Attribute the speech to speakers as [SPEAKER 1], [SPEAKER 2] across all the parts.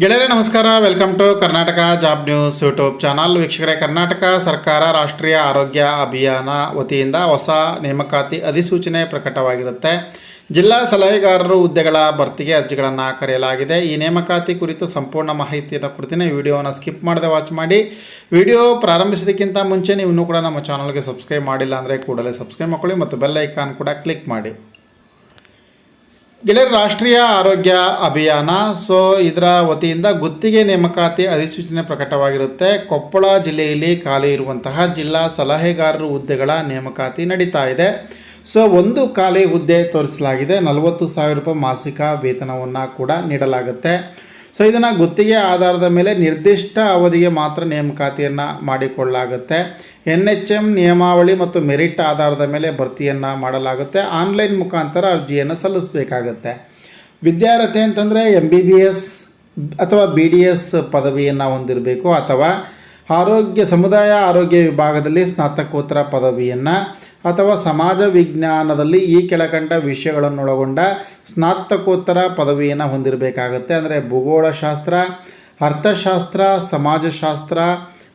[SPEAKER 1] ಗೆಳೆಯರೇ, ನಮಸ್ಕಾರ. Welcome to Karnataka job news YouTube channel ವೀಕ್ಷಕರೇ, ಕರ್ನಾಟಕ ಸರ್ಕಾರ ರಾಷ್ಟ್ರೀಯ ಆರೋಗ್ಯ ಅಭಿಯಾನ ವತಿಯಿಂದ ಹೊಸ ನೇಮಕಾತಿ ಅಧಿಸೂಚನೆ ಪ್ರಕಟವಾಗಿರುತ್ತೆ. ಜಿಲ್ಲಾ ಸಲಹೆಗಾರರು ಹುದ್ದೆಗಳ ಭರ್ತಿಗೆ ಅರ್ಜಿಗಳನ್ನು ಕರೆಯಲಾಗಿದೆ. ಈ ನೇಮಕಾತಿ ಕುರಿತು ಸಂಪೂರ್ಣ ಮಾಹಿತಿಯನ್ನು ಕೊಡ್ತೀನಿ. ವಿಡಿಯೋನ ಸ್ಕಿಪ್ ಮಾಡದೆ ವಾಚ್ ಮಾಡಿ. ವಿಡಿಯೋ ಪ್ರಾರಂಭಿಸೋದಕ್ಕಿಂತ ಮುಂಚೆ ನೀವು ಕೂಡ ನಮ್ಮ ಚಾನಲ್ಗೆ ಸಬ್ಸ್ಕ್ರೈಬ್ ಮಾಡಿಲ್ಲ ಅಂದರೆ ಕೂಡಲೇ ಸಬ್ಸ್ಕ್ರೈಬ್ ಮಾಡ್ಕೊಳ್ಳಿ ಮತ್ತು ಬೆಲ್ ಐಕಾನ್ ಕೂಡ ಕ್ಲಿಕ್ ಮಾಡಿ. ಗೆಳೆಯರ ರಾಷ್ಟ್ರೀಯ ಆರೋಗ್ಯ ಅಭಿಯಾನ. ಸೊ ಇದರ ವತಿಯಿಂದ ಗುತ್ತಿಗೆ ನೇಮಕಾತಿ ಅಧಿಸೂಚನೆ ಪ್ರಕಟವಾಗಿರುತ್ತೆ. ಕೊಪ್ಪಳ ಜಿಲ್ಲೆಯಲ್ಲಿ ಖಾಲಿ ಇರುವಂತಹ ಜಿಲ್ಲಾ ಸಲಹೆಗಾರರು ಹುದ್ದೆಗಳ ನೇಮಕಾತಿ ನಡೀತಾ ಇದೆ. ಸೊ ಒಂದು ಖಾಲಿ ಹುದ್ದೆ ತೋರಿಸಲಾಗಿದೆ. ನಲವತ್ತು ಸಾವಿರ ರೂಪಾಯಿ ಮಾಸಿಕ ವೇತನವನ್ನು ಕೂಡ ನೀಡಲಾಗುತ್ತೆ. ಸೊ ಇದನ್ನು ಗುತ್ತಿಗೆ ಆಧಾರದ ಮೇಲೆ ನಿರ್ದಿಷ್ಟ ಅವಧಿಗೆ ಮಾತ್ರ ನೇಮಕಾತಿಯನ್ನು ಮಾಡಿಕೊಳ್ಳಲಾಗುತ್ತೆ. ಎನ್ ಎಚ್ ಎಂ ನಿಯಮಾವಳಿ ಮತ್ತು ಮೆರಿಟ್ ಆಧಾರದ ಮೇಲೆ ಭರ್ತಿಯನ್ನು ಮಾಡಲಾಗುತ್ತೆ. ಆನ್ಲೈನ್ ಮುಖಾಂತರ ಅರ್ಜಿಯನ್ನು ಸಲ್ಲಿಸಬೇಕಾಗತ್ತೆ. ವಿದ್ಯಾರ್ಥಿ ಅಂತಂದರೆ ಎಂ ಬಿ ಬಿ ಎಸ್ ಅಥವಾ ಬಿ ಡಿ ಎಸ್ ಪದವಿಯನ್ನು ಹೊಂದಿರಬೇಕು ಅಥವಾ ಆರೋಗ್ಯ, ಸಮುದಾಯ ಆರೋಗ್ಯ ವಿಭಾಗದಲ್ಲಿ ಸ್ನಾತಕೋತ್ತರ ಪದವಿಯನ್ನು ಅಥವಾ ಸಮಾಜ ವಿಜ್ಞಾನದಲ್ಲಿ ಈ ಕೆಳಕಂಡ ವಿಷಯಗಳನ್ನೊಳಗೊಂಡ ಸ್ನಾತಕೋತ್ತರ ಪದವಿಯನ್ನು ಹೊಂದಿರಬೇಕಾಗುತ್ತೆ. ಅಂದರೆ ಭೂಗೋಳಶಾಸ್ತ್ರ, ಅರ್ಥಶಾಸ್ತ್ರ, ಸಮಾಜಶಾಸ್ತ್ರ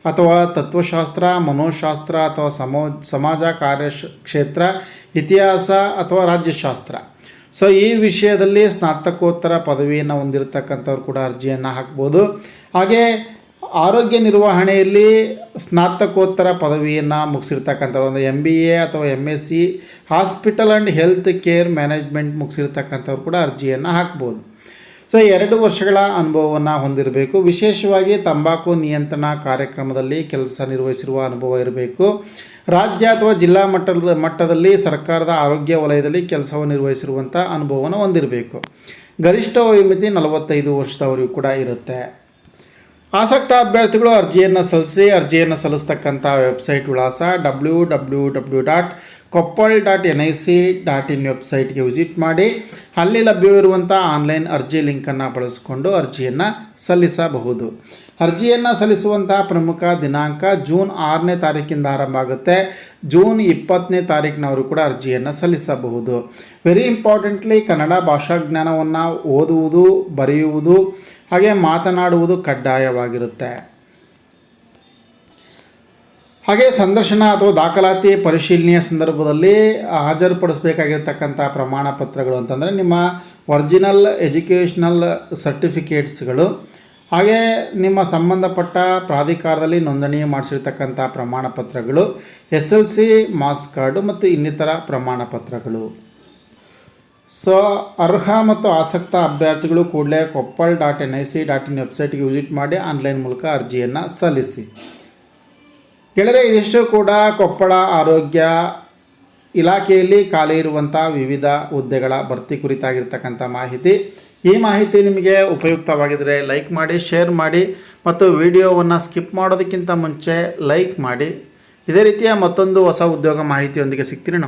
[SPEAKER 1] ಅಥವಾ ತತ್ವಶಾಸ್ತ್ರ, ಮನೋಶಾಸ್ತ್ರ ಅಥವಾ ಸಮೋ, ಸಮಾಜ ಕಾರ್ಯ ಕ್ಷೇತ್ರ, ಇತಿಹಾಸ ಅಥವಾ ರಾಜ್ಯಶಾಸ್ತ್ರ. ಸೊ ಈ ವಿಷಯದಲ್ಲಿ ಸ್ನಾತಕೋತ್ತರ ಪದವಿಯನ್ನು ಹೊಂದಿರತಕ್ಕಂಥವ್ರು ಕೂಡ ಅರ್ಜಿಯನ್ನು ಹಾಕ್ಬೋದು. ಹಾಗೆ ಆರೋಗ್ಯ ನಿರ್ವಹಣೆಯಲ್ಲಿ ಸ್ನಾತಕೋತ್ತರ ಪದವಿಯನ್ನು ಮುಗಿಸಿರ್ತಕ್ಕಂಥ ಒಂದು ಎಂ ಬಿ ಎ ಅಥವಾ M S C hospital and health care management ಮುಗಿಸಿರ್ತಕ್ಕಂಥವ್ರು ಕೂಡ ಅರ್ಜಿಯನ್ನು ಹಾಕ್ಬೋದು. ಸೊ ಎರಡು ವರ್ಷಗಳ ಅನುಭವವನ್ನು ಹೊಂದಿರಬೇಕು. ವಿಶೇಷವಾಗಿ ತಂಬಾಕು ನಿಯಂತ್ರಣ ಕಾರ್ಯಕ್ರಮದಲ್ಲಿ ಕೆಲಸ ನಿರ್ವಹಿಸಿರುವ ಅನುಭವ ಇರಬೇಕು. ರಾಜ್ಯ ಅಥವಾ ಜಿಲ್ಲಾ ಮಟ್ಟದ, ಮಟ್ಟದಲ್ಲಿ ಸರ್ಕಾರದ ಆರೋಗ್ಯ ವಲಯದಲ್ಲಿ ಕೆಲಸವನ್ನು ನಿರ್ವಹಿಸಿರುವಂಥ ಅನುಭವವನ್ನು ಹೊಂದಿರಬೇಕು. ಗರಿಷ್ಠ ವಯೋಮಿತಿ ನಲವತ್ತೈದು ವರ್ಷದವರೆಗೂ ಕೂಡ ಇರುತ್ತೆ. ಆಸಕ್ತ ಅಭ್ಯರ್ಥಿಗಳು ಅರ್ಜಿಯನ್ನು ಸಲ್ಲಿಸಿ, ಅರ್ಜಿಯನ್ನು ಸಲ್ಲಿಸ್ತಕ್ಕಂಥ ವೆಬ್ಸೈಟ್ ವಿಳಾಸ W W W dot Koppal dot N I C dot in ವೆಬ್ಸೈಟ್ಗೆ ವಿಸಿಟ್ ಮಾಡಿ. ಅಲ್ಲಿ ಲಭ್ಯವಿರುವಂಥ ಆನ್ಲೈನ್ ಅರ್ಜಿ ಲಿಂಕನ್ನು ಬಳಸಿಕೊಂಡು ಅರ್ಜಿಯನ್ನು ಸಲ್ಲಿಸಬಹುದು. ಅರ್ಜಿಯನ್ನು ಸಲ್ಲಿಸುವಂತಹ ಪ್ರಮುಖ ದಿನಾಂಕ ಜೂನ್ ಆರನೇ ತಾರೀಕಿಂದ ಆರಂಭ ಆಗುತ್ತೆ. ಜೂನ್ ಇಪ್ಪತ್ತನೇ ತಾರೀಕಿನವರು ಕೂಡ ಅರ್ಜಿಯನ್ನು ಸಲ್ಲಿಸಬಹುದು. ವೆರಿ ಇಂಪಾರ್ಟೆಂಟ್ಲಿ ಕನ್ನಡ ಭಾಷಾ ಜ್ಞಾನವನ್ನು ಓದುವುದು, ಬರೆಯುವುದು ಹಾಗೆ ಮಾತನಾಡುವುದು ಕಡ್ಡಾಯವಾಗಿರುತ್ತೆ. ಹಾಗೆ ಸಂದರ್ಶನ ಅಥವಾ ದಾಖಲಾತಿ ಪರಿಶೀಲನೆಯ ಸಂದರ್ಭದಲ್ಲಿ ಹಾಜರುಪಡಿಸಬೇಕಾಗಿರ್ತಕ್ಕಂಥ ಪ್ರಮಾಣ ಪತ್ರಗಳು ಅಂತಂದರೆ ನಿಮ್ಮ ಒರಿಜಿನಲ್ ಎಜುಕೇಷನಲ್ ಸರ್ಟಿಫಿಕೇಟ್ಸ್ಗಳು ಹಾಗೆ ನಿಮ್ಮ ಸಂಬಂಧಪಟ್ಟ ಪ್ರಾಧಿಕಾರದಲ್ಲಿ ನೋಂದಣಿ ಮಾಡಿಸಿರ್ತಕ್ಕಂಥ ಪ್ರಮಾಣ ಪತ್ರಗಳು, S L C marks card ಮತ್ತು ಇನ್ನಿತರ ಪ್ರಮಾಣ ಪತ್ರಗಳು. ಸೊ ಅರ್ಹ ಮತ್ತು ಆಸಕ್ತ ಅಭ್ಯರ್ಥಿಗಳು ಕೂಡಲೇ Koppal dot N I C dot in ವೆಬ್ಸೈಟ್ಗೆ ವಿಸಿಟ್ ಮಾಡಿ ಆನ್ಲೈನ್ ಮೂಲಕ ಅರ್ಜಿಯನ್ನು ಸಲ್ಲಿಸಿ. ಗೆಳೆಯರೆ, ಇದಿಷ್ಟು ಕೂಡ ಕೊಪ್ಪಳ ಆರೋಗ್ಯ ಇಲಾಖೆಯಲ್ಲಿ ಖಾಲಿ ಇರುವಂಥ ವಿವಿಧ ಹುದ್ದೆಗಳ ಭರ್ತಿ ಕುರಿತಾಗಿರ್ತಕ್ಕಂಥ ಮಾಹಿತಿ. ಈ ಮಾಹಿತಿ ನಿಮಗೆ ಉಪಯುಕ್ತವಾಗಿದ್ದರೆ ಲೈಕ್ ಮಾಡಿ, ಶೇರ್ ಮಾಡಿ ಮತ್ತು ವಿಡಿಯೋವನ್ನು ಸ್ಕಿಪ್ ಮಾಡೋದಕ್ಕಿಂತ ಮುಂಚೆ ಲೈಕ್ ಮಾಡಿ. ಇದೇ ರೀತಿಯ ಮತ್ತೊಂದು ಹೊಸ ಉದ್ಯೋಗ ಮಾಹಿತಿಯೊಂದಿಗೆ ಸಿಗ್ತೀನಿ. ನಮ್ಮ